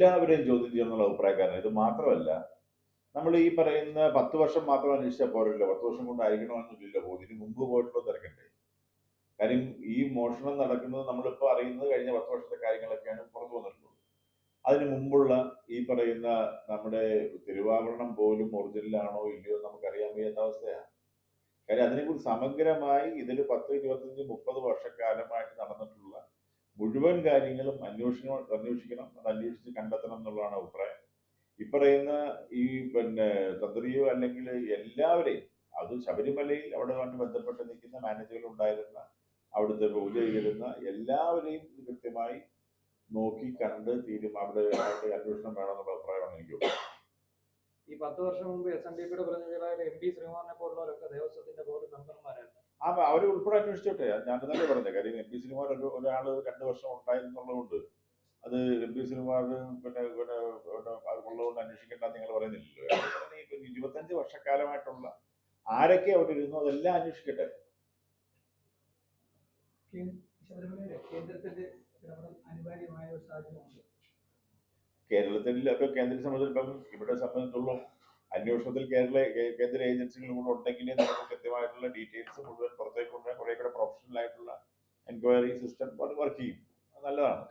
എല്ലാവരെയും ചോദ്യം ചെയ്യണമെന്നുള്ള അഭിപ്രായക്കാരൻ ഇത് മാത്രമല്ല നമ്മൾ ഈ പറയുന്ന പത്ത് വർഷം മാത്രം അന്വേഷിച്ചാൽ പോരല്ലോ. പത്ത് വർഷം കൊണ്ട് ആയിരിക്കണമെന്നില്ലല്ലോ പോകും ഇതിന് മുമ്പ് പോയിട്ടുള്ള തിരക്കണ്ടേ? കാര്യം ഈ മോഷണം നടക്കുന്നത് നമ്മളിപ്പോൾ അറിയുന്നത് കഴിഞ്ഞ പത്ത് വർഷത്തെ കാര്യങ്ങളൊക്കെയാണ് പുറത്തു വന്നിട്ടുള്ളത്. അതിനു മുമ്പുള്ള ഈ പറയുന്ന നമ്മുടെ തിരുവാഭരണം പോലും ഒറിജിനലാണോ ഇല്ലയോ നമുക്കറിയാൻ വയ്യാത്ത അവസ്ഥയാണ് കാര്യം അതിനെക്കുറിച്ച് സമഗ്രമായി ഇതിൽ പത്ത് ഇരുപത്തഞ്ച് മുപ്പത് വർഷക്കാലമായിട്ട് നടന്നിട്ടുള്ള മുഴുവൻ കാര്യങ്ങളും അന്വേഷണം അന്വേഷിക്കണം അത് അന്വേഷിച്ച് കണ്ടെത്തണം എന്നുള്ളതാണ് അഭിപ്രായം. ഈ പറയുന്ന ഈ പിന്നെ തന്ത്രിയോ അല്ലെങ്കിൽ എല്ലാവരെയും അത് ശബരിമലയിൽ അവിടെ വന്ന് ബന്ധപ്പെട്ട് നിൽക്കുന്ന മാനേജറുകൾ ഉണ്ടായിരുന്ന അവിടുത്തെ പൂജ ചെയ്തിരുന്ന എല്ലാവരെയും കൃത്യമായി നോക്കി കണ്ട് തീരുമാനം അവിടെ അവിടെ അന്വേഷണം വേണമെന്നുള്ള അഭിപ്രായമാണ് എനിക്ക് ഈ പത്ത് വർഷം മുമ്പ് എസ് എൻ ഡി പിയുടെ പ്രതിനിധികളായ എം പി ശ്രീകുമാറിനെ പോലുള്ളവരൊക്കെ ദേവസ്വത്തിന്റെ ബോർഡ് മെമ്പർമാരായിരുന്നു ആ അവർ ഉൾപ്പെടെ അന്വേഷിച്ചോട്ടെ. ഞാൻ തന്നെ പറഞ്ഞത് കാര്യം എം പി ശ്രീകുമാർ ഒരു ഒരാൾ രണ്ട് വർഷം ഉണ്ടായിരുന്നുള്ളതുകൊണ്ട് അത് എം പി ശ്രീകുമാർ പിന്നെ പിന്നെ അത് ഉള്ളതുകൊണ്ട് അന്വേഷിക്കേണ്ട നിങ്ങൾ പറയുന്നില്ലല്ലോ. ഇരുപത്തഞ്ച് വർഷക്കാലമായിട്ടുള്ള ആരൊക്കെ അവിടെ ഇരുന്നു അതെല്ലാം അന്വേഷിക്കട്ടെ. ശബരിമലയിലെ കേന്ദ്രത്തിന്റെ അനിവാര്യമായ ഒരു സാഹചര്യമുണ്ട്. കേരളത്തിൽ ഒക്കെ കേന്ദ്രത്തെ സംബന്ധിച്ചിടത്തോളം ഇവിടെ സംബന്ധിച്ചുള്ള അന്വേഷണത്തിൽ കേരള കേന്ദ്ര ഏജൻസികൾ കൂടെ ഉണ്ടെങ്കിലേ നമുക്ക് കൃത്യമായിട്ടുള്ള ഡീറ്റെയിൽസ് മുഴുവൻ പുറത്തേക്ക് കൊണ്ടുവരാൻ കുറെ കൂടെ പ്രൊഫഷണൽ ആയിട്ടുള്ള എൻക്വയറി സിസ്റ്റം വർക്ക് ചെയ്യും. നല്ലതാണ്.